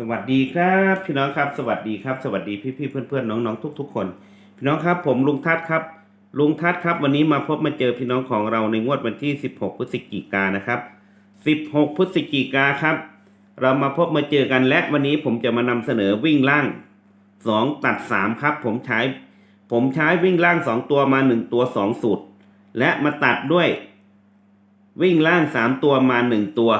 สวัสดีครับพี่น้องครับสวัสดีครับ สวัสดีพี่พี่เพื่อนเพื่อนๆน้องๆทุกคน พี่น้องครับผมลุงทัศน์ครับ ลุงทัศน์ครับวันนี้มาพบมาเจอพี่น้องของเราในงวดวันที่ 16 พฤศจิกายนนะครับ 16 พฤศจิกายนครับ เรามาพบมาเจอกันและวันนี้ผมจะมานำเสนอวิ่งล่าง 2 ตัด 3 ครับ ผมใช้ ผมใช้วิ่งล่าง 2 ตัวมา 1 ตัว 2 สูตร และมาตัดด้วย วิ่งล่าง 3 ตัวมา 1 ตัว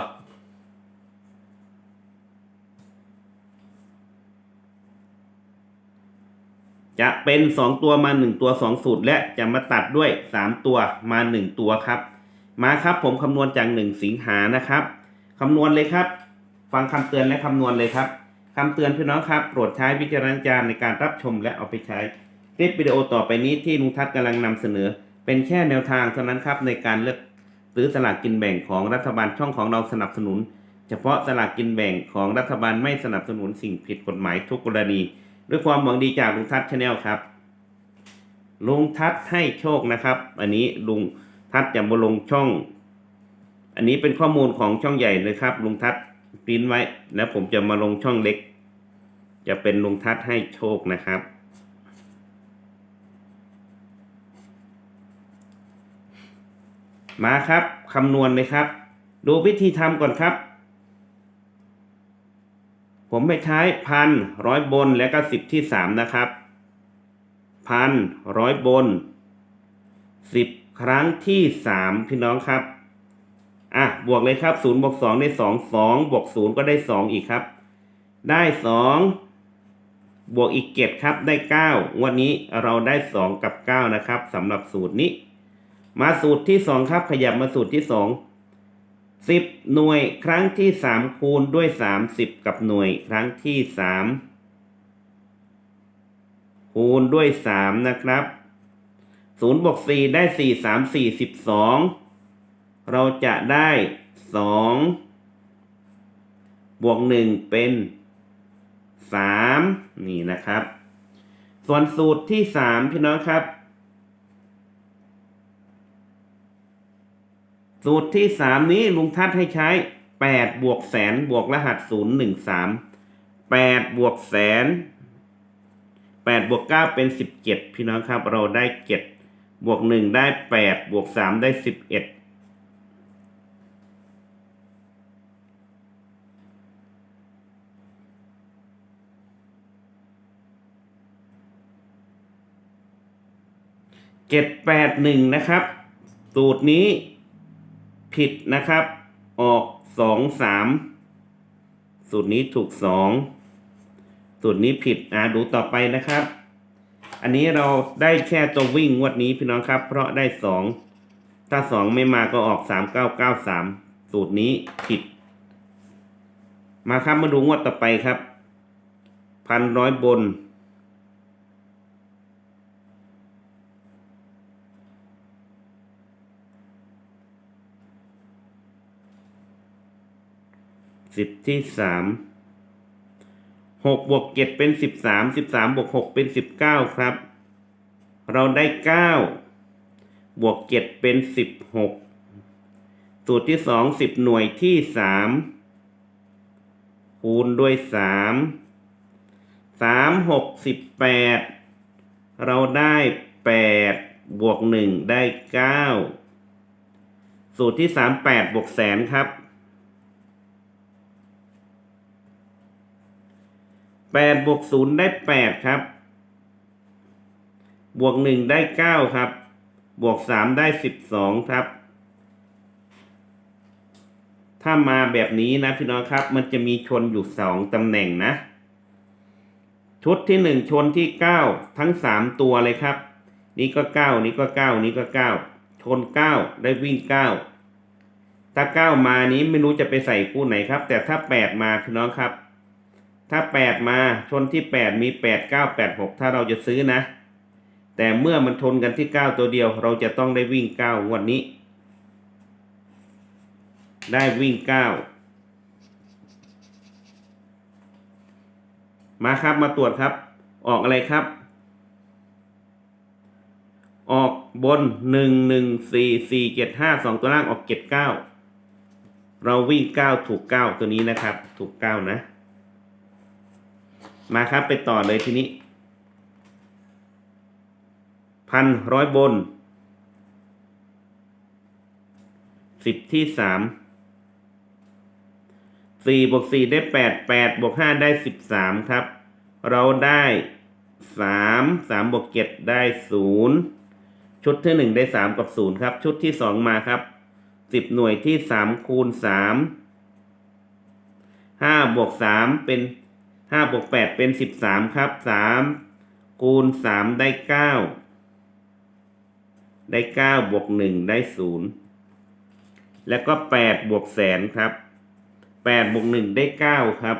จะเป็นสองตัวมาหนึ่งตัวสองสูตร และจะมาตัดด้วยสามตัวมาหนึ่งตัวครับ มาครับผมคำนวณจากหนึ่งสิงหานะครับคำนวณเลยครับ ฟังคำเตือนและคำนวณเลยครับคำเตือนพี่น้องครับโปรดใช้วิจารณญาณในการรับชมและเอาไปใช้คลิปวิดีโอต่อไปนี้ที่ลุงทัศน์กำลังนำเสนอ เป็นแค่แนวทางเท่านั้นครับในการเลือกซื้อสลากกินแบ่งของรัฐบาลช่องของเราสนับสนุน เฉพาะสลากกินแบ่งของรัฐบาลไม่สนับสนุนสิ่งผิดกฎหมายทุกกรณี ด้วยความหวังดีจากลุงทัศน์ชาแนลครับ ลุงทัศน์ให้โชคนะครับ อันนี้ลุงทัศน์จะมาลงช่อง อันนี้เป็นข้อมูลของช่องใหญ่เลยครับ ลุงทัศน์ปริ้นไว้ แล้วผมจะมาลงช่องเล็ก จะเป็นลุงทัศน์ให้โชคนะครับ มาครับคำนวณเลยครับ ดูวิธีทำก่อนครับ ผมไม่ใช้พันร้อยบนแล้วก็สิบที่สามนะครับพันร้อยบนสิบครั้งที่สามพี่น้องครับอะบวกเลยครับศูนย์บวกสองได้สองสองบวกศูนย์ก็ได้สองอีกครับ ได้สองบวกอีกเจ็ดครับได้เก้าวันนี้เราได้สองกับเก้านะครับสำหรับสูตรนี้ มาสูตรที่สองครับขยับมาสูตรที่สอง สิบหน่วยครั้งที่สามคูณด้วยสามสิบกับหน่วยครั้งที่สามคูณด้วยสามนะครับศูนย์บวกสี่ได้สี่สามสี่สิบสองเราจะได้สองบวกหนึ่งเป็นสามนี่นะครับ ส่วนสูตรที่สามพี่น้องครับ สูตรที่สามนี้ลุงทัศน์ให้ใช้แปดบวกแสนบวกรหัสศูนย์หนึ่งสามแปดบวกแสนแปดบวกเก้าเป็นสิบเจ็ดพี่น้องครับ เราได้เจ็ดบวกหนึ่งได้แปดบวกสามได้สิบเอ็ดเจ็ดแปดหนึ่งนะครับ สูตรนี้ ผิดนะครับ ออกสองสามสูตรนี้ถูกสองสูตรนี้ผิดอ่าดูต่อไปนะครับ อันนี้เราได้แค่ตัววิ่งงวดนี้พี่น้องครับ เพราะได้สองถ้าสองไม่มาก็ออกสามเก้าเก้าสามสูตรนี้ผิด มาครับมาดูงวดต่อไปครับ พันร้อยบน สิบที่สามหกบวกเจ็ดเป็นสิบสามสิบสามบวกหกเป็นสิบเก้าครับ เราได้เก้าบวกเจ็ดเป็นสิบหกสูตรที่สองสิบหน่วยที่สามคูณด้วยสามสามหกสิบแปดเราได้แปดบวกหนึ่งได้เก้าสูตรที่สามแปดบวกแสนครับ แปดบวกศูนย์ได้แปดครับ บวกหนึ่งได้เก้าครับ บวกสามได้สิบสองครับ ถ้ามาแบบนี้นะพี่น้องครับ มันจะมีชนอยู่สองตำแหน่งนะ ชุดที่หนึ่งชนที่เก้าทั้งสามตัวเลยครับ นี่ก็เก้านี่ก็เก้านี่ก็เก้าชนเก้าได้วิ่งเก้าถ้าเก้ามานี้ไม่รู้จะไปใส่คู่ไหนครับ แต่ถ้าแปดมาพี่น้องครับ ถ้าแปดมาชนที่แปดมีแปดเก้าแปดหกถ้าเราจะซื้อนะ แต่เมื่อมันชนกันที่เก้าตัวเดียว เราจะต้องได้วิ่งเก้างวดนี้ ได้วิ่งเก้ามาครับมาตรวจครับ ออกอะไรครับ ออกบนหนึ่งหนึ่งสี่สี่เจ็ดห้าสองตัวล่างออกเจ็ดเก้าเราวิ่งเก้าถูกเก้าตัวนี้นะครับ ถูกเก้านะ มาครับไปต่อเลยทีนี้พันร้อยบนสิบที่สามสี่บวกสี่ได้แปดแปดบวกห้าได้สิบสามครับ เราได้สามสามบวกเจ็ดได้ศูนย์ชุดที่หนึ่งได้สามกับศูนย์ครับ ชุดที่สองมาครับสิบหน่วยที่สามคูณสามห้าบวกสามเป็น ห้าบวกแปดเป็นสิบสามครับสามคูณสามได้เก้าได้เก้าบวกหนึ่งได้ศูนย์แล้วก็แปดบวกแสนครับแปดบวกหนึ่งได้เก้าครับ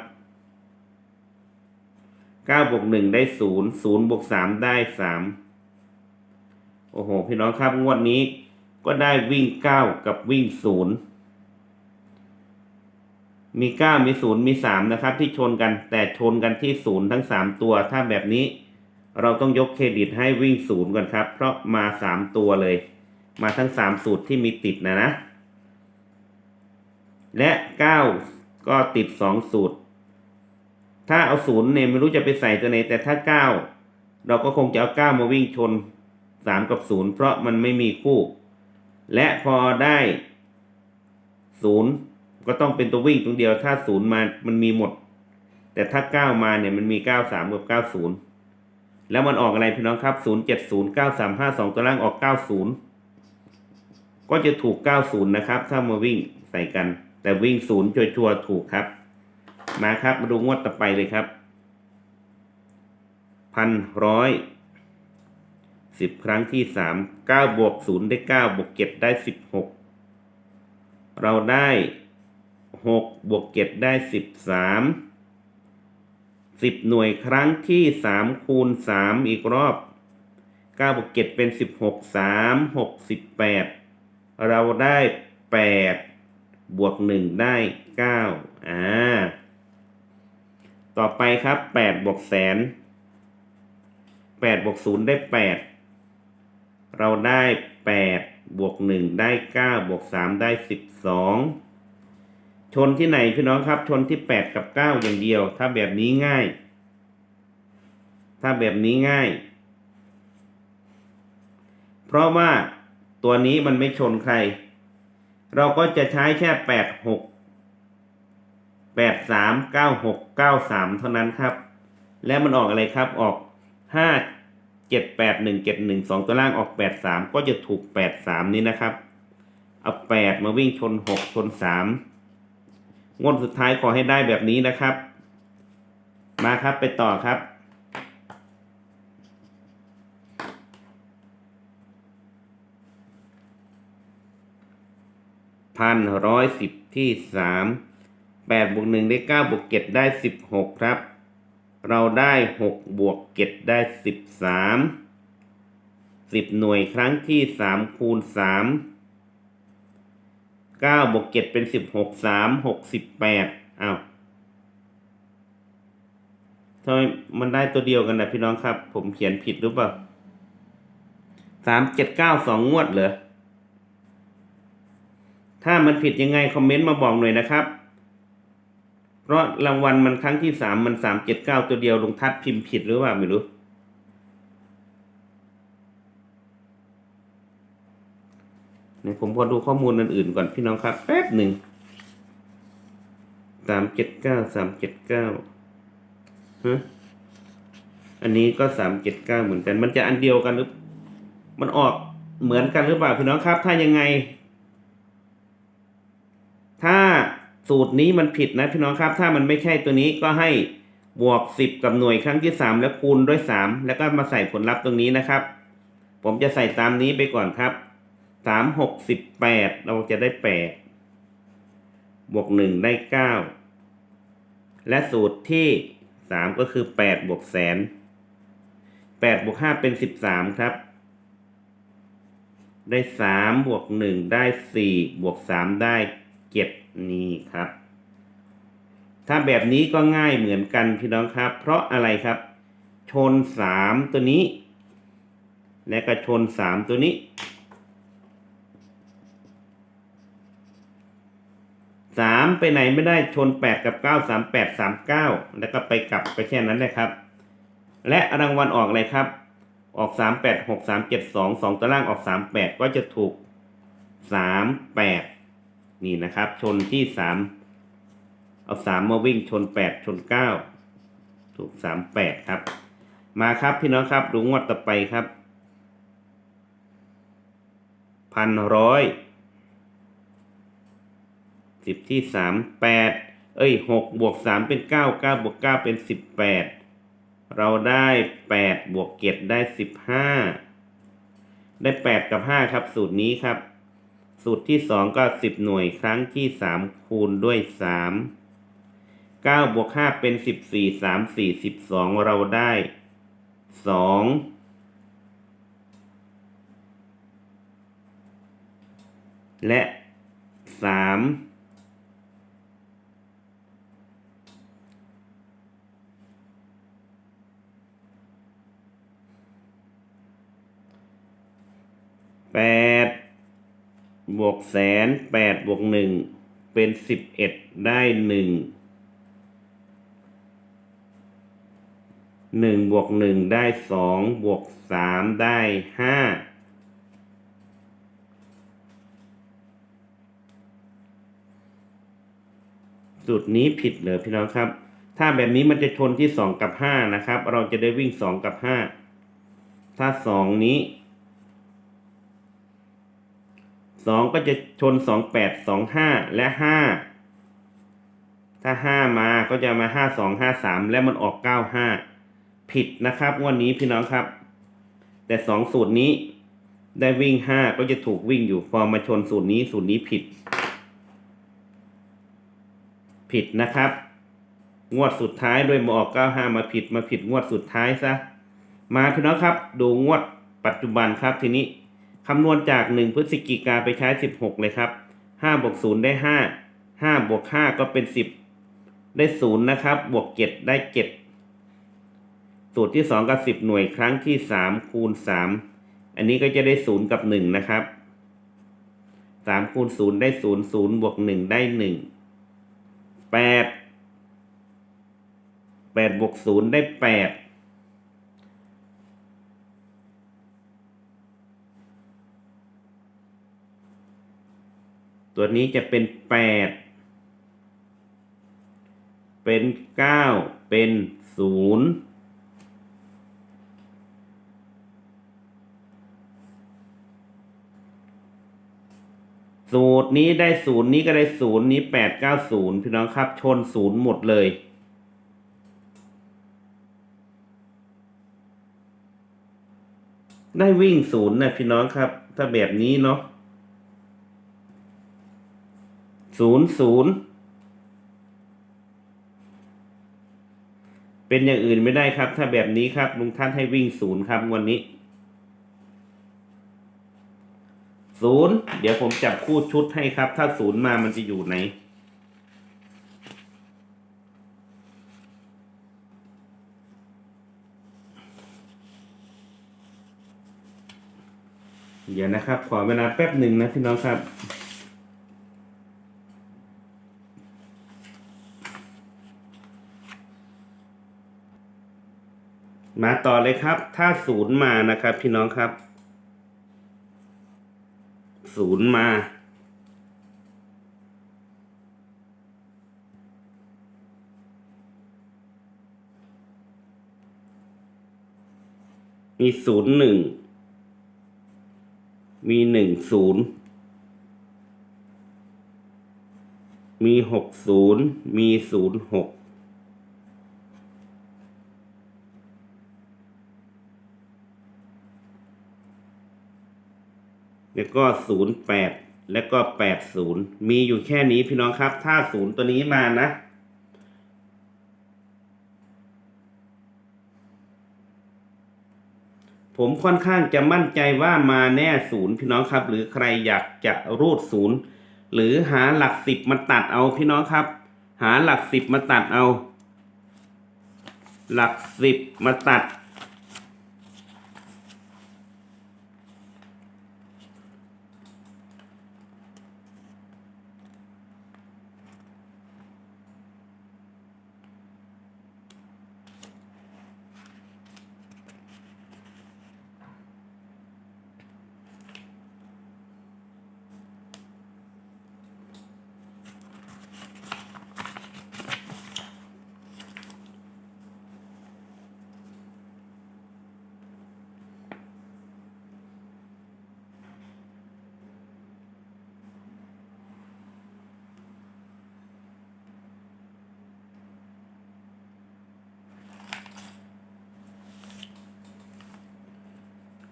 เก้าบวกหนึ่งได้ศูนย์ศูนย์บวกสามได้สามโอ้โห พี่น้องครับงวดนี้ก็ได้วิ่งเก้ากับวิ่งศูนย์ มีเก้ามีศูนย์มีสามนะครับ ที่ชนกันแต่ชนกันที่ศูนย์ทั้งสามตัว ถ้าแบบนี้เราต้องยกเครดิตให้วิ่งศูนย์ก่อนครับ เพราะมาสามตัวเลย มาทั้งสามสูตรที่มีติดนะนะ และเก้าก็ติดสองสูตร ถ้าเอาศูนย์เนี่ยไม่รู้จะไปใส่ตัวไหน แต่ถ้าเก้าเราก็คงจะเอาเก้ามาวิ่งชนสามกับศูนย์เพราะมันไม่มีคู่ และพอได้ศูนย์ ก็ต้องเป็นตัววิ่งตรงเดียว ถ้าศูนย์มามันมีหมด แต่ถ้าเก้ามาเนี่ยมันมีเก้าสามกับเก้าศูนย์แล้วมันออกอะไรพี่น้องครับศูนย์เจ็ดศูนย์เก้าสามห้าสองตัวล่างออกเก้าศูนย์ก็จะถูกเก้าศูนย์นะครับ ถ้ามาวิ่งใส่กัน แต่วิ่งศูนย์ชัวร์ถูกครับ มาครับมาดูงวดต่อไปเลยครับพันร้อยสิบครั้งที่สามเก้าบวกศูนย์ได้เก้าบวกเจ็ดได้สิบหกเราได้ หกบวกเจ็ดได้สิบสามสิบหน่วยครั้งที่สามคูณสามอีกรอบเก้าบวกเจ็ดเป็นสิบหกสามหกสิบแปดเราได้แปดบวกหนึ่งได้เก้าอ่าต่อไปครับแปดบวกแสนแปดบวกศูนย์ได้แปดเราได้แปดบวกหนึ่งได้เก้าบวกสามได้สิบสอง ชนที่ไหนพี่น้องครับ ชนที่แปดกับเก้าอย่างเดียว ถ้าแบบนี้ง่าย ถ้าแบบนี้ง่าย เพราะว่าตัวนี้มันไม่ชนใคร เราก็จะใช้แค่แปดหกแปดสามเก้าหกเก้าสามเท่านั้นครับ แล้วมันออกอะไรครับออกห้าเจ็ดแปดหนึ่งเจ็ดหนึ่งสองตัวล่างออกแปดสามก็จะถูกแปดสามนี้นะครับ เอาแปดมาวิ่งชนหกชนสาม งวดสุดท้ายขอให้ได้แบบนี้นะครับ มาครับไปต่อครับ พันร้อยสิบที่สามแปดบวกหนึ่งได้เก้าบวกเจ็ดได้สิบหกครับ เราได้หกบวกเจ็ดได้สิบสามสิบหน่วยครั้งที่สามคูณสาม เก้าบวกเจ็ดเป็นสิบหกสามหกสิบแปดอ้าวทำไมมันได้ตัวเดียวกันนะพี่น้องครับ ผมเขียนผิดหรือเปล่าสามเจ็ดเก้าสองงวดเหรอ ถ้ามันผิดยังไงคอมเมนต์มาบอกหน่อยนะครับ เพราะรางวัลมันครั้งที่สามมันสามเจ็ดเก้าตัวเดียวลงทัดพิมพ์ผิดหรือเปล่าไม่รู้ นี่ยผมพอดูข้อมูลอื่นๆก่อนพี่น้องครับ แป๊บหนึ่งสามเจ็ดเก้าสามเจ็ดเก้าฮะอันนี้ก็สามเจ็ดเก้าเหมือนกัน มันจะอันเดียวกันหรือ มันออกเหมือนกันหรือเปล่าพี่น้องครับ ถ้ายังไง ถ้าสูตรนี้มันผิดนะพี่น้องครับ ถ้ามันไม่ใช่ตัวนี้ก็ให้บวกสิบกับหน่วยครั้งที่สามแล้วคูณด้วยสามแล้วก็มาใส่ผลลัพธ์ตรงนี้นะครับ ผมจะใส่ตามนี้ไปก่อนครับ สามหกสิบแปดเราจะได้แปดบวกหนึ่งได้เก้าและสูตรที่สามก็คือแปดบวกแสนแปดบวกห้าเป็นสิบสามครับ ได้สามบวกหนึ่งได้สี่บวกสามได้เจ็ดนี่ครับ ถ้าแบบนี้ก็ง่ายเหมือนกันพี่น้องครับ เพราะอะไรครับ ชนสามตัวนี้ และก็ชนสามตัวนี้ สามไปไหนไม่ได้ชนแปดกับเก้าสามแปดสามเก้าแล้วก็ไปกลับไปแค่นั้นเลยครับ และรางวัลออกอะไรครับ ออกสามแปดหกสามเจ็ดสองสองตัวล่างออกสามแปดก็จะถูกสามแปดนี่นะครับ ชนที่สามเอาสามมาวิ่งชนแปดชนเก้าถูกสามแปดครับ มาครับพี่น้องครับดูงวดต่อไปครับพันร้อย สิบที่สามแปดเอ้ยหกบวกสามเป็นเก้าเก้าบวกเก้าเป็นสิบแปดเราได้แปดบวกเจ็ดได้สิบห้าได้แปดกับห้าครับ สูตรนี้ครับ สูตรที่สองก็สิบหน่วยครั้งที่สามคูณด้วยสามเก้าบวกห้าเป็นสิบสี่สามสี่สิบสองเราได้สองและสาม แปดบวกแสนแปดบวกหนึ่งเป็นสิบเอ็ดได้หนึ่งหนึ่งบวกหนึ่งได้สองบวกสามได้ห้าสูตรนี้ผิดเหรอพี่น้องครับ ถ้าแบบนี้มันจะชนที่สองกับห้านะครับ เราจะได้วิ่งสองกับห้าถ้าสองนี้ สองก็จะชนสองแปดสองห้าและห้าถ้าห้ามาก็จะมาห้าสองห้าสามและมันออกเก้าห้าผิดนะครับวันนี้พี่น้องครับ แต่สองสูตรนี้ได้วิ่งห้าก็จะถูกวิ่งอยู่พอมาชนสูตรนี้สูตรนี้ผิด ผิดนะครับ งวดสุดท้ายด้วยมาออกเก้าห้ามาผิดมาผิดงวดสุดท้ายซะมาพี่น้องครับ ดูงวดปัจจุบันครับทีนี้ คำนวณจาก 1 พฤศจิกาไปใช้ 16 เลยครับ5บวก0ได้ 5 5บวก5ก็เป็น 10 ได้ 0 นะครับ บวก 7 ได้ 7 สูตรที่ 2 กับ 10 หน่วยครั้งที่ 3 คูณ 3 อันนี้ก็จะได้ 0 กับ 1 นะครับ 3 คูณ 0 ได้ 0 0 บวก 1 ได้ 1 8 8บวก 0 ได้ 8 ตัวนี้จะเป็นแปดเป็นเก้าเป็นศูนย์สูตรนี้ได้ศูนย์นี้ก็ได้ศูนย์นี้แปดเก้าศูนย์พี่น้องครับชนศูนย์หมดเลย ได้วิ่งศูนย์นะพี่น้องครับ ถ้าแบบนี้เนาะ ศูนย์ศูนย์เป็นอย่างอื่นไม่ได้ครับ ถ้าแบบนี้ครับลุงท่านให้วิ่งศูนย์ครับวันนี้ศูนย์เดี๋ยวผมจับคู่ชุดให้ครับ ถ้าศูนย์มามันจะอยู่ไหนเดี๋ยวนะครับ ขอเวลาแป๊บหนึ่งนะพี่น้องครับ มาต่อเลยครับ ถ้าศูนย์มานะครับ พี่น้องครับ ศูนย์มา มีศูนย์หนึ่ง มีหนึ่งศูนย์ มีหกศูนย์ มีศูนย์หก แล้วก็ศูนย์แปดแล้วก็แปดศูนย์มีอยู่แค่นี้พี่น้องครับ ถ้าศูนย์ตัวนี้มานะผมค่อนข้างจะมั่นใจว่ามาแน่ศูนย์พี่น้องครับ หรือใครอยากจะรูดศูนย์หรือหาหลักสิบมาตัดเอาพี่น้องครับ หาหลักสิบมาตัดเอา หลักสิบมาตัด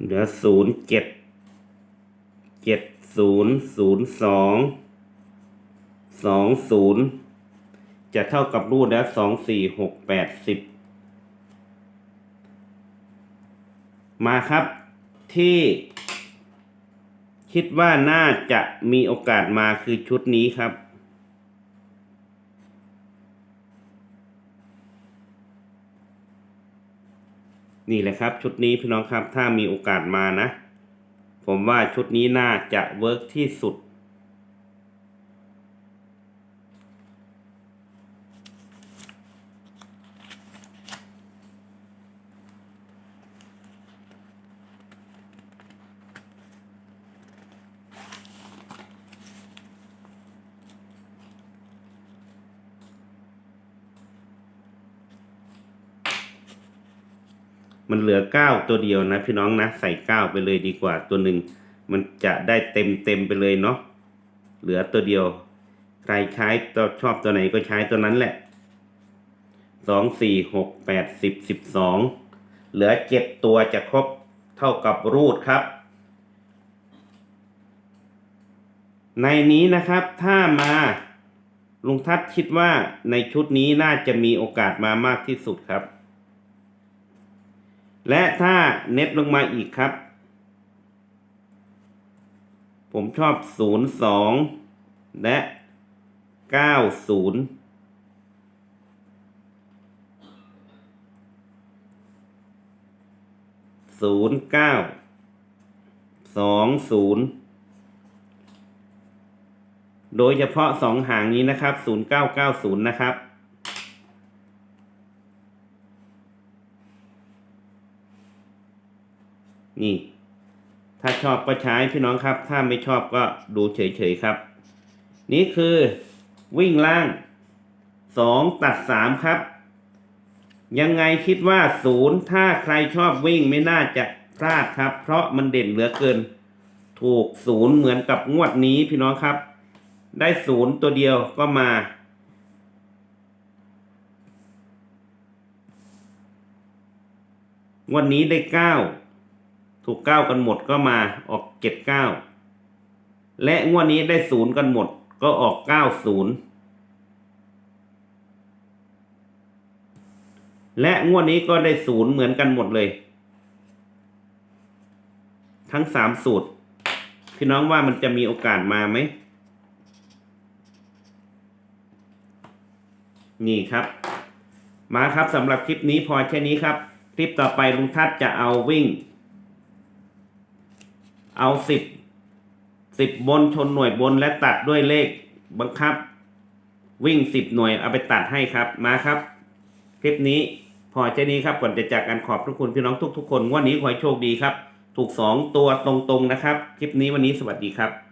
เหลือศูนย์เจ็ดเจ็ดศูนย์ศูนย์สองสองศูนย์จะเท่ากับรูดแล้วสองสี่หกแปดสิบมาครับที่คิดว่าน่าจะมีโอกาสมาคือชุดนี้ครับ นี่แหละครับ ชุดนี้พี่น้องครับถ้ามีโอกาสมานะ ผมว่าชุดนี้น่าจะเวิร์กที่สุด มันเหลือเก้าตัวเดียวนะพี่น้องนะใส่เก้าไปเลยดีกว่าตัวหนึ่งมันจะได้เต็มเต็มไปเลยเนาะเหลือตัวเดียว ใครใช้ตัวชอบตัวไหนก็ใช้ตัวนั้นแหละสองสี่หกแปดสิบสิบสองเหลือเจ็ดตัวจะครบเท่ากับรูดครับ ในนี้นะครับถ้ามาลุงทัศน์คิดว่าในชุดนี้น่าจะมีโอกาสมามากที่สุดครับ และถ้าเน็ตลงมาอีกครับ ผมชอบ 0 2 และ 90ศูนย์เก้าสองศูนย์โดยเฉพาะสองหางนี้นะครับศูนย์เก้าเก้าศูนย์นะครับ นี่ ถ้าชอบก็ใช้พี่น้องครับ ถ้าไม่ชอบก็ดูเฉยๆครับ นี่คือวิ่งล่างสองตัดสามครับ ยังไงคิดว่าศูนย์ถ้าใครชอบวิ่งไม่น่าจะพลาดครับ เพราะมันเด่นเหลือเกิน ถูกศูนย์เหมือนกับงวดนี้พี่น้องครับ ได้ศูนย์ตัวเดียวก็มาวันนี้ได้เก้า ถูกเก้ากันหมดก็มาออกเจ็ดเก้าและงวดนี้ได้ศูนย์กันหมดก็ออกเก้าศูนย์และงวดนี้ก็ได้ศูนย์เหมือนกันหมดเลย ทั้งสามสูตร พี่น้องว่ามันจะมีโอกาสมาไหม นี่ครับ มาครับสำหรับคลิปนี้พอแค่นี้ครับ คลิปต่อไปลุงทัศน์จะเอาวิ่ง เอาสิบสิบบนชนหน่วยบนและตัดด้วยเลขบังคับ วิ่งสิบหน่วยเอาไปตัดให้ครับมาครับ คลิปนี้พอแค่นี้ครับก่อนจะจากกันขอบทุกคุณพี่น้องทุกๆคนวันนี้ขอให้โชคดีครับ ถูกสองตัวตรงๆนะครับ คลิปนี้วันนี้สวัสดีครับ